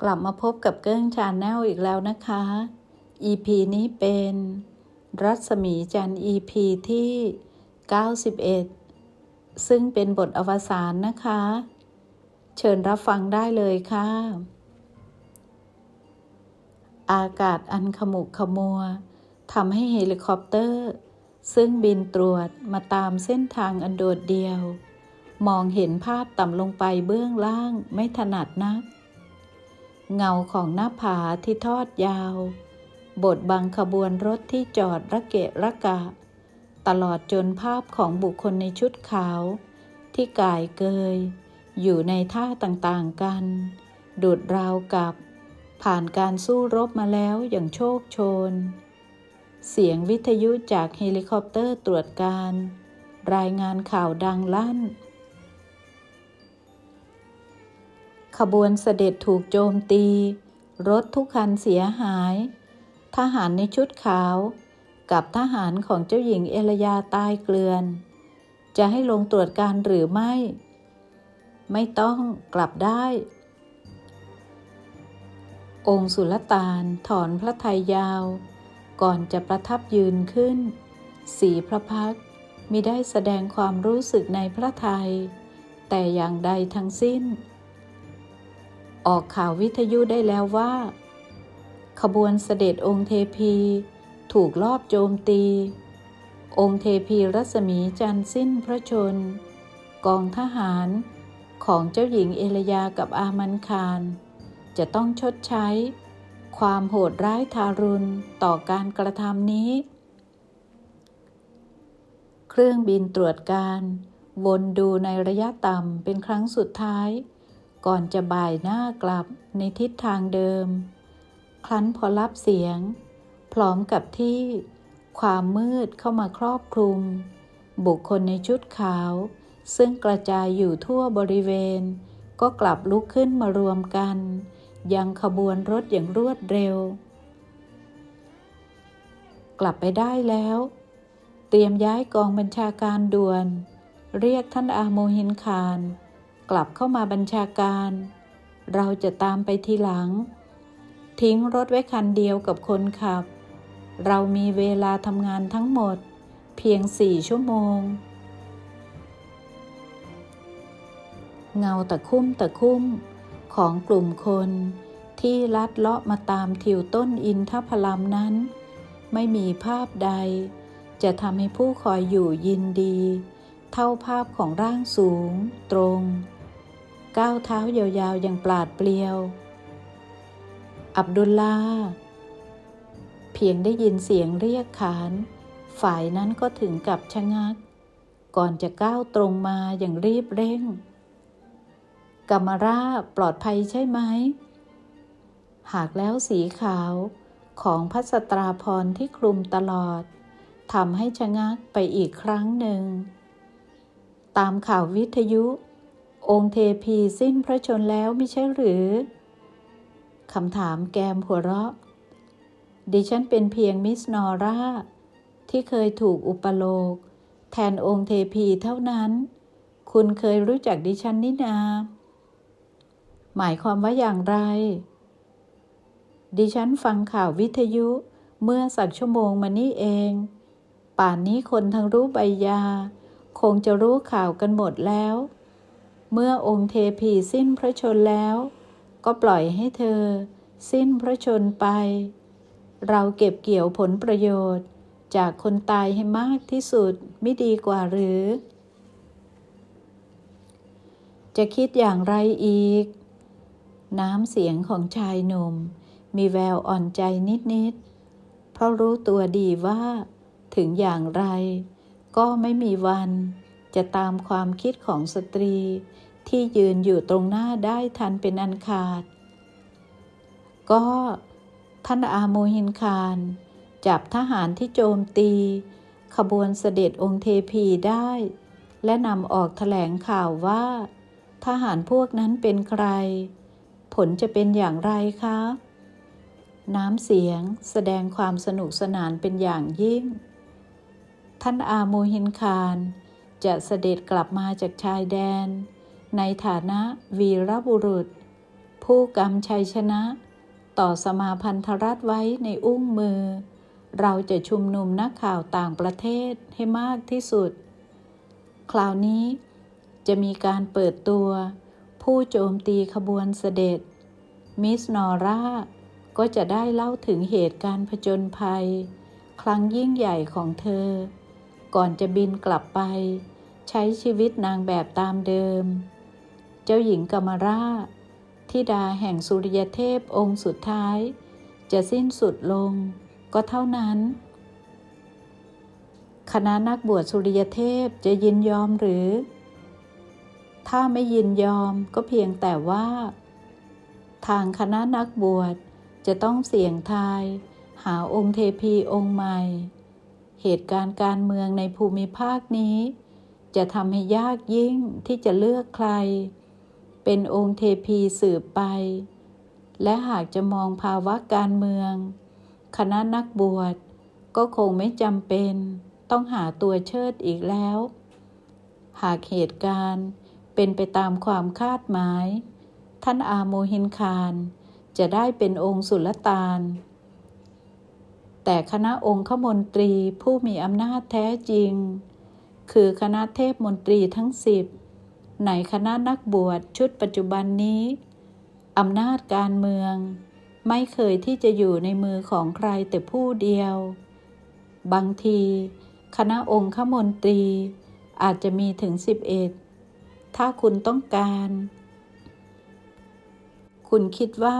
กลับมาพบกับเกิ้งชาแนลอีกแล้วนะคะ EP นี้เป็นรัศมีจันทร์ EP ที่ 91 ซึ่งเป็นบทอวสานนะคะ เชิญรับฟังได้เลยค่ะ อากาศอันขมุกขมัวทำให้เฮลิคอปเตอร์ ซึ่งบินตรวจมาตามเส้นทางอันโดดเดียว มองเห็นภาพต่ำลงไปเบื้องล่างไม่ถนัดนัก เงาของหน้าผาที่ทอดยาว บทบังขบวนรถที่จอดระเกะระกะ ตลอดจนภาพของบุคคลในชุดขาว ที่กายเกย อยู่ในท่าต่างๆกัน ดูดราวกับ ผ่านการสู้รบมาแล้วอย่างโชคโชน เสียงวิทยุจากเฮลิคอปเตอร์ตรวจการ รายงานข่าวดังลั่น ขบวนเสด็จถูกโจมตี รถทุกคันเสียหาย ทหารในชุดขาว กับทหารของเจ้าหญิงเอลยาตายเกลือน จะให้ลงตรวจการหรือไม่ ไม่ต้องกลับได้ องค์สุลต่านถอนพระทัยยาว ก่อนจะประทับยืนขึ้น สีพระพักมิได้แสดงความรู้สึกในพระทัยแต่อย่างใดทั้งสิ้น ออกข่าววิทยุได้แล้วว่า ขบวนเสด็จองค์เทพี ถูกลอบโจมตี องค์เทพีรัศมีจันทร์สิ้นพระชน กองทหารของเจ้าหญิงเอลยากับอามันคาร จะต้องชดใช้ ความโหดร้ายทารุณต่อการกระทำนี้ เครื่องบินตรวจการ วนดูในระยะต่ำเป็นครั้งสุดท้าย ก่อนจะบ่ายหน้ากลับในทิศทางเดิม ครั้นพอรับเสียง พร้อมกับที่ ความมืดเข้ามาครอบคลุม บุคคลในชุดขาว ซึ่งกระจายอยู่ทั่วบริเวณ ก็กลับลุกขึ้นมารวมกัน ยังขบวนรถอย่างรวดเร็ว กลับไปได้แล้ว เตรียมย้ายกองบัญชาการด่วน เรียกท่านอาโมหินคาร กลับเข้ามาบัญชาการ เราจะตามไปทีหลัง ทิ้งรถไว้คันเดียวกับคนขับ เรามีเวลาทำงานทั้งหมด เพียงสี่ชั่วโมง เงาตะคุ่มตะคุ่มของกลุ่มคนที่ลัดเลาะมาตามทิวต้นอินทพลัมนั้น ไม่มีภาพใด จะทำให้ผู้คอยอยู่ยินดี เท่าภาพของร่างสูงตรง ก้าวเท้ายาวๆอย่างปราดเปรียว อับดุลลา เพียงได้ยินเสียงเรียกขาน ฝ่ายนั้นก็ถึงกับชะงัก ก่อนจะก้าวตรงมาอย่างรีบเร่งกัมมาราปลอดภัยใช่ไหม หากแล้วสีขาวของพัสตราพรที่คลุมตลอดทำให้ชะงักไปอีกครั้งหนึ่ง ตามข่าววิทยุ องค์เทพีสิ้นพระชนแล้วไม่ใช่หรือ คำถามแกมหัวเราะ ดิฉันเป็นเพียงมิสนอร่า ที่เคยถูกอุปโลก แทนองค์เทพีเท่านั้น คุณเคยรู้จักดิฉันนี่นา หมายความว่าอย่างไร ดิฉันฟังข่าววิทยุเมื่อสักชั่วโมงมานี้เอง ป่านนี้คนทั้งรู้ใบยา คงจะรู้ข่าวกันหมดแล้ว เมื่อองค์เทพีสิ้นพระชนแล้ว ก็ปล่อยให้เธอ สิ้นพระชนไป เราเก็บเกี่ยวผลประโยชน์ จากคนตายให้มากที่สุดไม่ดีกว่าหรือ จะคิดอย่างไรอีก น้ำเสียงของชายหนุ่ม มีแววอ่อนใจนิด ๆ เพราะรู้ตัวดีว่า ถึงอย่างไร ก็ไม่มีวัน จะตามความคิดของสตรีที่ยืนอยู่ตรงหน้าได้ทันเป็นอันขาด ก็ท่านอาโมหินคารจับทหารที่โจมตี ขบวนเสด็จองค์เทพีได้ และนำออกแถลงข่าวว่า ทหารพวกนั้นเป็นใคร ผลจะเป็นอย่างไรคะน้ำเสียงแสดงความสนุกสนานเป็นอย่างยิ่ง ท่านอาโมหินคาร จะเสด็จกลับมาจากชายแดน ในฐานะวีรบุรุษ ผู้กำชัยชนะ ต่อสมาพันธรัฐไว้ในอุ้งมือ เราจะชุมนุมนักข่าวต่างประเทศให้มากที่สุด คราวนี้จะมีการเปิดตัว ผู้โจมตีขบวนเสด็จ มิสนอร่าก็จะได้เล่าถึงเหตุการณ์ผจญภัย ครั้งยิ่งใหญ่ของเธอ ก่อนจะบินกลับไป ใช้ชีวิตนางแบบตามเดิม เจ้าหญิงกามราธิดาแห่งสุริยเทพองค์สุดท้าย จะสิ้นสุดลงก็เท่านั้น คณะนักบวชสุริยเทพจะยินยอมหรือ ถ้าไม่ยินยอมก็เพียงแต่ว่า ทางคณะนักบวชจะต้องเสี่ยงทาย หาองค์เทพีองค์ใหม่ เหตุการณ์การเมืองในภูมิภาคนี้ จะทำให้ยากยิ่งที่จะเลือกใคร เป็นองค์เทพีสืบไป และหากจะมองภาวะการเมือง คณะนักบวชก็คงไม่จำเป็น ต้องหาตัวเชิดอีกแล้ว หากเหตุการณ์เป็นไปตามความคาดหมาย ท่านอาโมหินคาร จะได้เป็นองค์สุลต่าน แต่คณะองค์ขมนตรีผู้มีอำนาจแท้จริง คือคณะเทพมนตรีทั้งสิบในคณะนักบวชชุดปัจจุบันนี้อำนาจการเมือง ไม่เคยที่จะอยู่ในมือของใครแต่ผู้เดียว บางที คณะองค์ขมนตรีอาจจะมีถึงสิบเอ็ดถ้าคุณต้องการ คุณคิดว่า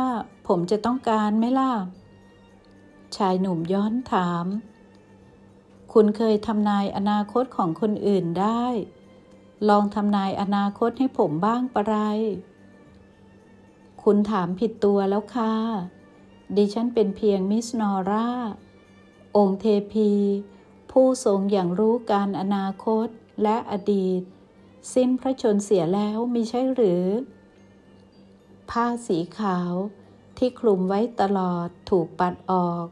ผมจะต้องการไหมล่ะ ชายหนุ่มย้อนถาม คุณเคยทำนายอนาคตของคนอื่นได้ ลองทำนายอนาคตให้ผมบ้างปะไร คุณถามผิดตัวแล้วค่ะ ดิฉันเป็นเพียงมิสนอร่า องค์เทพี ผู้ทรงอย่างรู้การอนาคตและอดีต สิ้นพระชนเสียแล้วมิใช่หรือ ผ้าสีขาวที่คลุมไว้ตลอดถูกปัดออก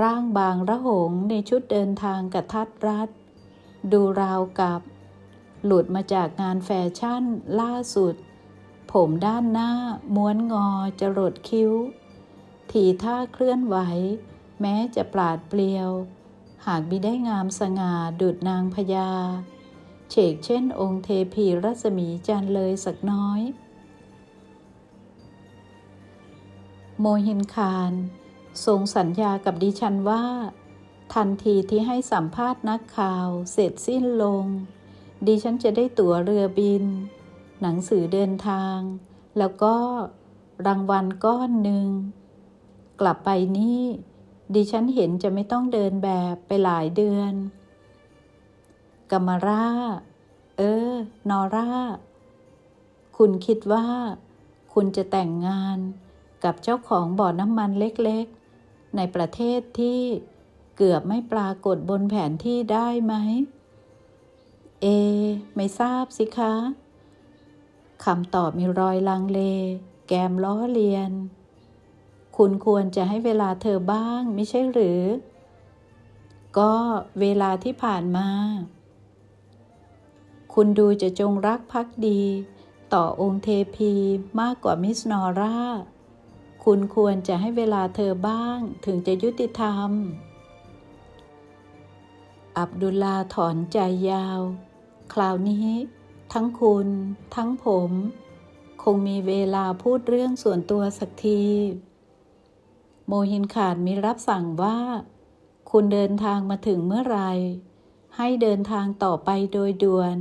ร่างบางระหงในชุดเดินทางกระทัดรัด ดูราวกับ หลุดมาจากงานแฟชั่นล่าสุด ผมด้านหน้า ม้วนงอจรดคิ้ว ทีท่าเคลื่อนไหว แม้จะปราดเปรียว หากมิได้งามสง่าดุดนางพญาเฉกเช่นองค์เทพีรัศมีจันเลยสักน้อย โมหินคาร ทรงสัญญากับดิฉันว่า ทันทีที่ให้สัมภาษณ์นักข่าวเสร็จสิ้นลง ดิฉันจะได้ตั๋วเรือบิน หนังสือเดินทาง แล้วก็รางวัลก้อนหนึ่ง กลับไปนี่ ดิฉันเห็นจะไม่ต้องเดินแบบไปหลายเดือนกมาราเออ นอร่า คุณคิดว่า คุณจะแต่งงานกับเจ้าของบ่อน้ำมันเล็กๆ ในประเทศที่เกือบไม่ปรากฏบนแผนที่ได้ไหม เอ ไม่ทราบสิคะคำตอบมีรอยลังเล แกมล้อเลียน คุณควรจะให้เวลาเธอบ้างไม่ใช่หรือ ก็เวลาที่ผ่านมา คุณดูจะจงรักภักดี ต่อองค์เทพีมากกว่ามิสนอร่า คุณควรจะให้เวลาเธอบ้างถึงจะยุติธรรม อับดุลลาถอนใจยาว คราวนี้ทั้งคุณ ทั้งผม คงมีเวลาพูดเรื่องส่วนตัวสักที โมหินขาดมีรับสั่งว่า คุณเดินทางมาถึงเมื่อไร ให้เดินทางต่อไปโดยด่วน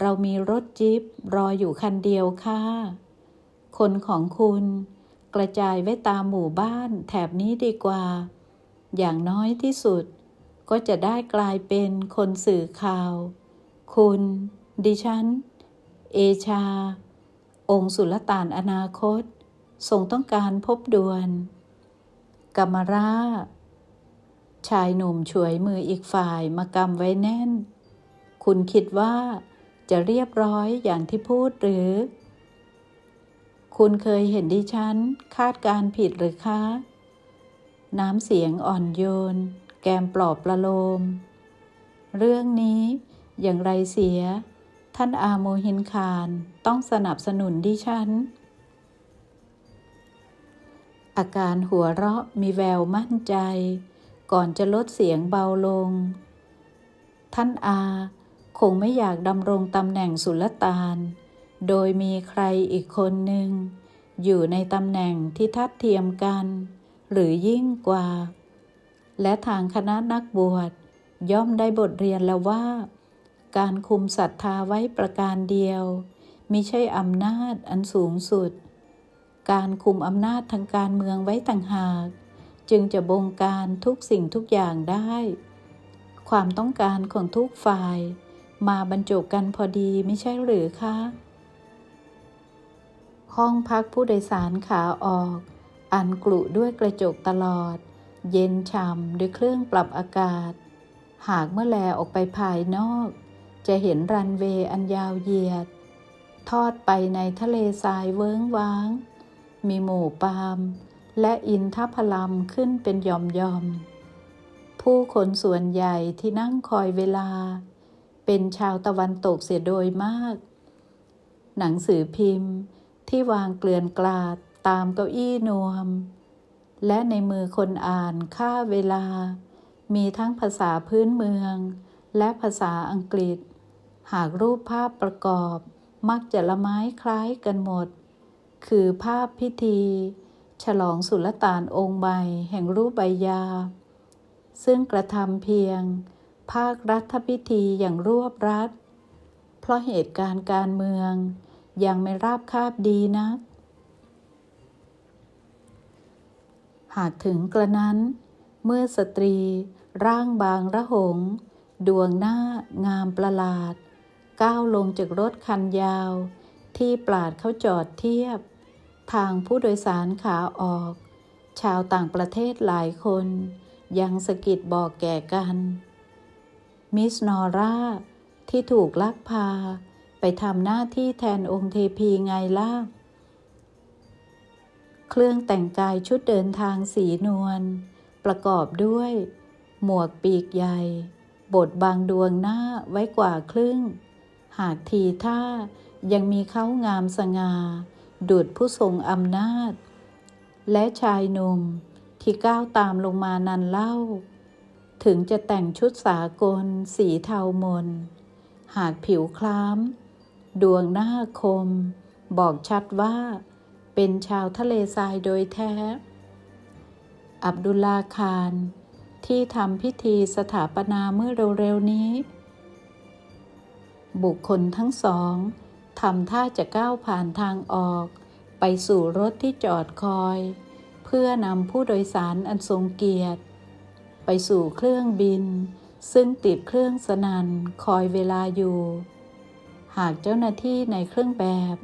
เรามีรถจิ๊บรออยู่คันเดียวค่ะ คนของคุณ กระจายไว้ตามหมู่บ้านแถบนี้ดีกว่า อย่างน้อยที่สุด ก็จะได้กลายเป็นคนสื่อข่าว คุณ ดิฉัน เอชา องค์สุลต่านอนาคต ทรงต้องการพบด่วนกัมาราชายหนุ่มช่วยมืออีกฝ่ายมากำไว้แน่น คุณคิดว่าจะเรียบร้อยอย่างที่พูดหรือ คุณเคยเห็นดิฉัน คาดการผิดหรือคะ น้ำเสียงอ่อนโยน แกมปลอบประโลม เรื่องนี้อย่างไรเสีย ท่านอาโมหินคารต้องสนับสนุนดิฉัน อาการหัวเราะมีแววมั่นใจ ก่อนจะลดเสียงเบาลง ท่านอาคงไม่อยากดำรงตำแหน่งสุลต่าน โดยมีใครอีกคนหนึ่ง อยู่ในตำแหน่งที่ทัดเทียมกัน หรือยิ่งกว่า และทางคณะนักบวชย่อมได้บทเรียนแล้วว่า การคุมศรัทธาไว้ประการเดียวมิใช่อำนาจอันสูงสุด การคุมอำนาจทางการเมืองไว้ต่างหาก จึงจะบงการทุกสิ่งทุกอย่างได้ ความต้องการของทุกฝ่าย มาบรรจบกันพอดีไม่ใช่หรือคะ ห้องพักผู้โดยสารขาออก อันกลุด้วยกระจกตลอด เย็นฉ่ำด้วยเครื่องปรับอากาศ หากเมื่อแลออกไปภายนอก จะเห็นรันเวย์อันยาวเหยียด ทอดไปในทะเลทรายเวิ้งว้าง มีหมู่ปาล์มและอินทพลัมขึ้นเป็นยอมยอม ผู้คนส่วนใหญ่ที่นั่งคอยเวลา เป็นชาวตะวันตกเสียโดยมาก หนังสือพิมพ์ ที่วางเกลื่อนกลาดตามเก้าอี้นวม และในมือคนอ่านค่าเวลา มีทั้งภาษาพื้นเมือง และภาษาอังกฤษ หากรูปภาพประกอบ มักจะละไม้คล้ายกันหมด คือภาพพิธี ฉลองสุลต่านองค์ใบแห่งรูปใบยา ซึ่งกระทำเพียง ภาครัฐพิธีอย่างรวบรัดเพราะเหตุการณ์การเมือง ยังไม่ราบคาบดีนักหากถึงกระนั้น เมื่อสตรีร่างบางระหง ดวงหน้างามประหลาด ก้าวลงจากรถคันยาว ที่ปราดเขาจอดเทียบ ทางผู้โดยสารขาออก ชาวต่างประเทศหลายคน ยังสะกิดบอกแก่กัน มิสนอร่าที่ถูกลักพา ทำหน้าที่แทนองค์เทพีไงล่ะ เครื่องแต่งกายชุดเดินทางสีนวล ประกอบด้วย หมวกปีกใหญ่ บทบางดวงหน้าไว้กว่าครึ่ง หากทีท่ายังมีเขางามสง่าดุดผู้ทรงอำนาจ และชายหนุ่มที่ก้าวตามลงมานันเล่า ถึงจะแต่งชุดสากล สีเทามน หากผิวคล้ำ ดวงหน้าคม บอกชัดว่า เป็นชาวทะเลทรายโดยแท้ อับดุลลาคาร ที่ทำพิธีสถาปนาเมื่อเร็วๆนี้ บุคคลทั้งสองทำท่าจะก้าวผ่านทางออก ไปสู่รถที่จอดคอย เพื่อนำผู้โดยสารอันทรงเกียรติ ไปสู่เครื่องบิน ซึ่งติดเครื่องสนันคอยเวลาอยู่ หากเจ้าหน้าที่ในเครื่องแบบ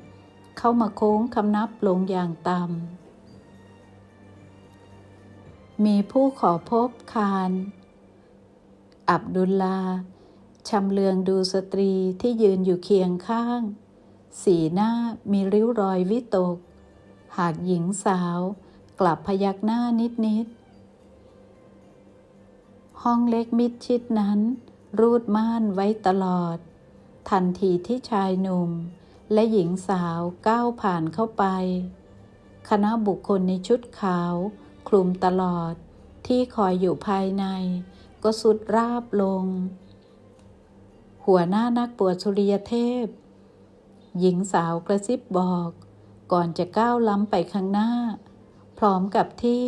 เข้ามาโค้งคำนับลงอย่างต่ำ มีผู้ขอพบคารอับดุลลาชำเลืองดูสตรีที่ยืนอยู่เคียงข้าง สีหน้ามีริ้วรอยวิตก หากหญิงสาวกลับพยักหน้านิดๆ ห้องเล็กมิดชิดนั้น รูดม่านไว้ตลอด ทันทีที่ชายหนุ่ม และหญิงสาวก้าวผ่านเข้าไป คณะบุคคลในชุดขาว คลุมตลอดที่คอยอยู่ภายใน ก็สุดราบลง หัวหน้านักบวชสุริยเทพ หญิงสาวกระซิบบอก ก่อนจะก้าวล้ำไปข้างหน้า พร้อมกับที่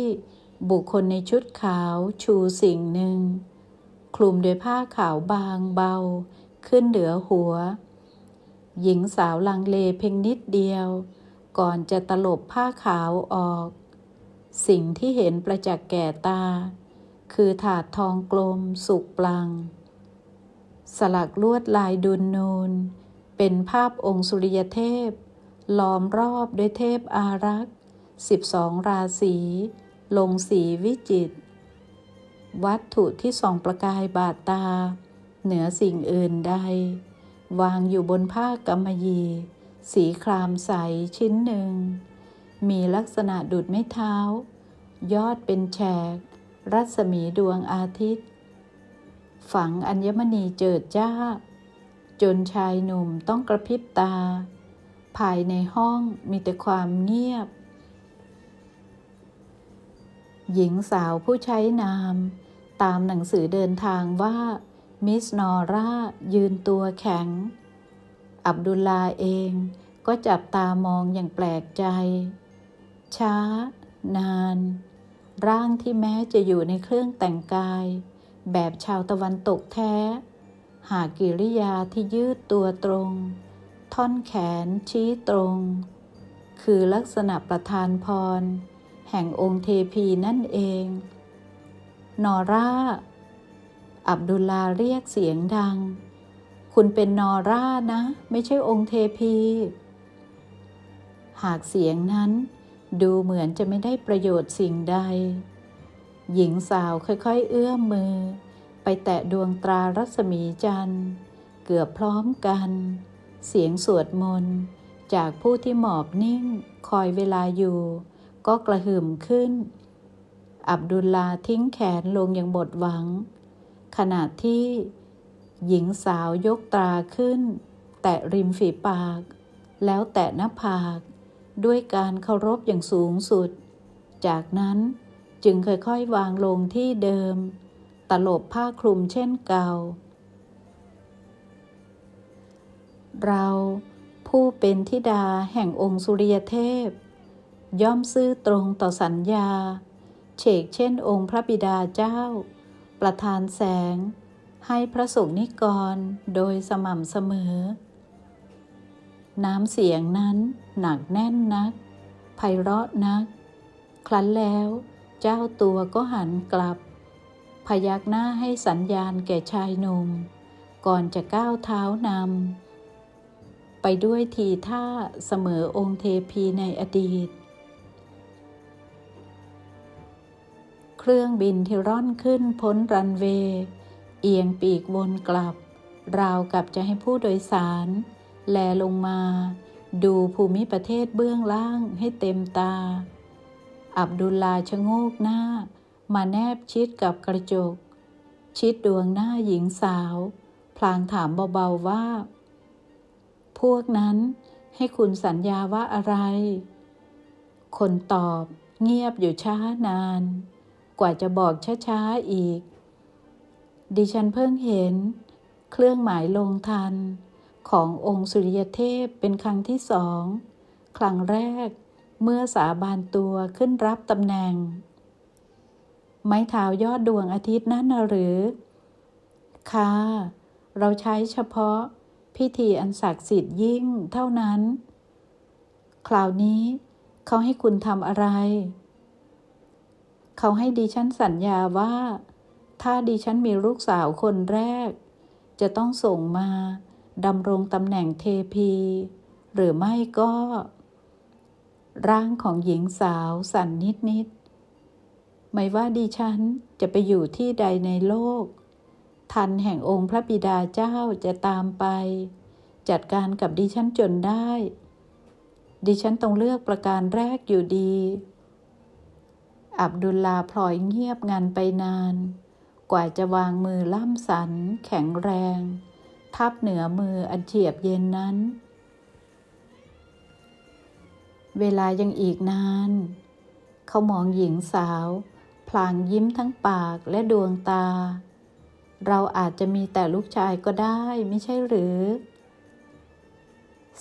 บุคคลในชุดขาวชูสิ่งหนึ่ง คลุมด้วยผ้าขาวบางเบา ขึ้นเหนือหัว หญิงสาวลังเลเพียงนิดเดียว ก่อนจะตลบผ้าขาวออก สิ่งที่เห็นประจักษ์แก่ตา คือถาดทองกลมสุกปลัง สลักลวดลายดุนนูน เป็นภาพองค์สุริยเทพ ล้อมรอบด้วยเทพอารักษ์สิบสองราศีลงสีวิจิต วัตถุที่ส่องประกายบาดตา เหนือสิ่งอื่นใด วางอยู่บนผ้ากำมะหยี่สีครามใสชิ้นหนึ่ง มีลักษณะดุดไม้เท้า ยอดเป็นแฉก รัศมีดวงอาทิตย์ ฝังอัญมณีเจิดจ้า จนชายหนุ่มต้องกระพริบตา ภายในห้องมีแต่ความเงียบ หญิงสาวผู้ใช้นาม ตามหนังสือเดินทางว่า มิสนอร่ายืนตัวแข็ง อับดุลลาเองก็จับตามองอย่างแปลกใจ ช้า นาน ร่างที่แม้จะอยู่ในเครื่องแต่งกาย แบบชาวตะวันตกแท้ หากกิริยาที่ยืดตัวตรง ท่อนแขนชี้ตรง คือลักษณะประธานพร แห่งองค์เทพีนั่นเอง นอร่า อับดุลลาเรียกเสียงดัง คุณเป็นนอร่านะ ไม่ใช่องค์เทพี หากเสียงนั้น ดูเหมือนจะไม่ได้ประโยชน์สิ่งใด หญิงสาวค่อยๆ เอื้อมมือ ไปแตะดวงตรารัศมีจันทร์ เกือบพร้อมกัน เสียงสวดมนต์จากผู้ที่หมอบนิ่ง คอยเวลาอยู่ ก็กระหึ่มขึ้น อับดุลลาทิ้งแขนลงอย่างบดหวัง ขณะที่หญิงสาวยกตราขึ้น แตะริมฝีปาก แล้วแตะหน้าผาก ด้วยการเคารพอย่างสูงสุด จากนั้นจึงค่อยๆวางลงที่เดิม ตลบผ้าคลุมเช่นเก่า เราผู้เป็นธิดาแห่งองค์สุริยเทพ ย่อมซื่อตรงต่อสัญญา เฉกเช่นองค์พระบิดาเจ้า ประทานแสง ให้พระสงฆ์นิกรโดยสม่ำเสมอ น้ำเสียงนั้นหนักแน่นนักไพเราะนัก ครั้นแล้วเจ้าตัวก็หันกลับ พยักหน้าให้สัญญาณแก่ชายหนุ่ม ก่อนจะก้าวเท้านำไปด้วยทีท่าเสมอองค์เทพีในอดีต เครื่องบินที่ร่อนขึ้นพ้นรันเวย์เอียงปีกวนกลับ ราวกับจะให้ผู้โดยสาร แลลงมา ดูภูมิประเทศเบื้องล่างให้เต็มตา อับดุลลาชะโงกหน้า มาแนบชิดกับกระจก ชิดดวงหน้าหญิงสาว พลางถามเบาๆว่า พวกนั้นให้คุณสัญญาว่าอะไร คนตอบเงียบอยู่ช้านาน กว่าจะบอกช้าๆอีก ดิฉันเพิ่งเห็น เครื่องหมายลงทัน ขององค์สุริยเทพเป็นครั้งที่สอง ครั้งแรกเมื่อสาบานตัวขึ้นรับตำแหน่ง ไม้เท้ายอดดวงอาทิตย์นั่นหรือ ค่ะ เราใช้เฉพาะพิธีอันศักดิ์สิทธิ์ยิ่งเท่านั้น คราวนี้เขาให้คุณทำอะไร เขาให้ดิฉันสัญญาว่า ถ้าดิฉันมีลูกสาวคนแรก จะต้องส่งมาดำรงตำแหน่งเทพี หรือไม่ก็ ร่างของหญิงสาวสั่นนิดๆไม่ว่าดิฉันจะไปอยู่ที่ใดในโลก ทันแห่งองค์พระบิดาเจ้าจะตามไป จัดการกับดิฉันจนได้ ดิฉันต้องเลือกประการแรกอยู่ดี อับดุลลาพลอยเงียบงันไปนาน กว่าจะวางมือล่ำสัน แข็งแรง ทับเหนือมืออันเฉียบเย็นนั้น เวลายังอีกนาน เขามองหญิงสาว พลางยิ้มทั้งปากและดวงตา เราอาจจะมีแต่ลูกชายก็ได้ไม่ใช่หรือ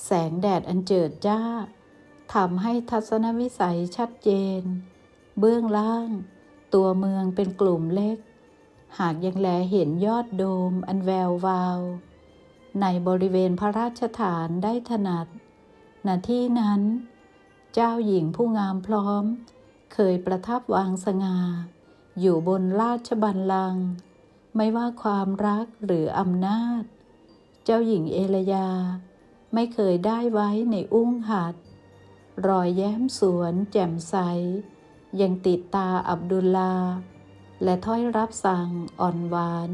แสงแดดอันเจิดจ้าทำให้ทัศนวิสัยชัดเจน เบื้องล่าง ตัวเมืองเป็นกลุ่มเล็ก หากยังแลเห็นยอดโดมอันแวววาว ในบริเวณพระราชฐานได้ถนัดณที่นั้น เจ้าหญิงผู้งามพร้อม เคยประทับวางสง่าอยู่บนราชบัลลังก์ไม่ว่าความรักหรืออำนาจ เจ้าหญิงเอลยา ไม่เคยได้ไว้ในอุ้งหัด รอยแย้มสวนแจ่มใส ยังติดตาอับดุลลา และถ้อยรับสั่งอ่อนหวาน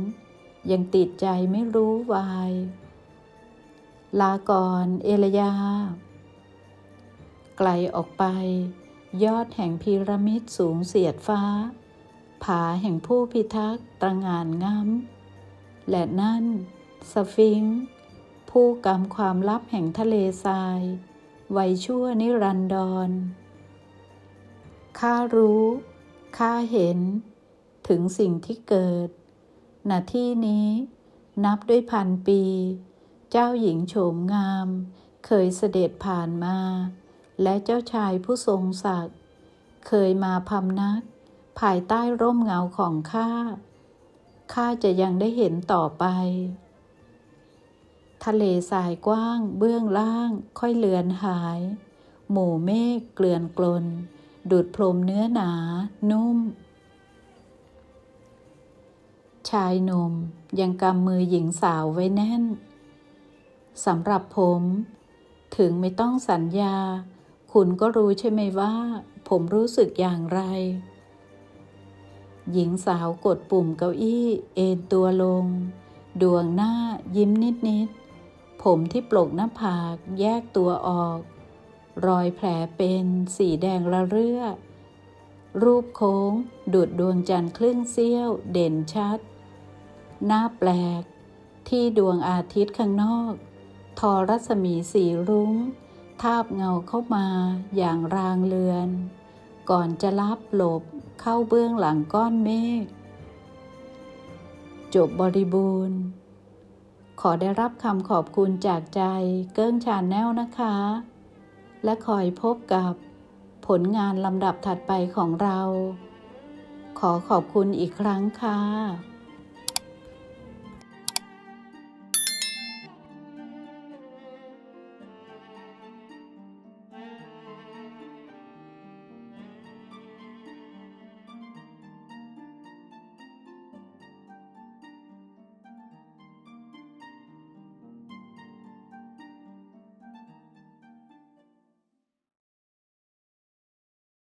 ยังติดใจไม่รู้วาย ลาก่อนเอลยา ไกลออกไป ยอดแห่งพีระมิดสูงเสียดฟ้า ผาแห่งผู้พิทักษ์ตระหงานงามและนั่น สฟิงผู้กำความลับแห่งทะเลทราย ไว้ชั่วนิรันดร ข้ารู้ ข้าเห็น ถึงสิ่งที่เกิดณที่นี้ นับด้วยพันปี เจ้าหญิงโฉมงาม เคยเสด็จผ่านมา และเจ้าชายผู้ทรงศักดิ์เคยมาพำนัก ภายใต้ร่มเงาของข้า ข้าจะยังได้เห็นต่อไป ทะเลสายกว้าง เบื้องล่าง ค่อยเลือนหาย หมู่เมฆเกลื่อนกลน ดูดพรมเนื้อหนา นุ่ม ชายหนุ่มยังกำมือหญิงสาวไว้แน่นสำหรับผม ถึงไม่ต้องสัญญา คุณก็รู้ใช่ไหมว่า ผมรู้สึกอย่างไร หญิงสาวกดปุ่มเก้าอี้ เอนตัวลง ดวงหน้ายิ้มนิดๆผมที่ปลกหน้าผากแยกตัวออก รอยแผลเป็นสีแดงระเรื่อ รูปโค้งดุดดวงจันทร์ครึ่งเสี้ยวเด่นชัด หน้าแปลก ที่ดวงอาทิตย์ข้างนอก ทอรัศมีสีรุง้ง ทาบเงาเข้ามาอย่างรางเลือน ก่อนจะลับหลบเข้าเบื้องหลังก้อนเมฆ จบบริบูรณ์ ขอได้รับคำขอบคุณจากใจเกิ้งชาแนลนะคะ และคอยพบกับผลงานลำดับถัดไปของเรา ขอขอบคุณอีกครั้งค่ะ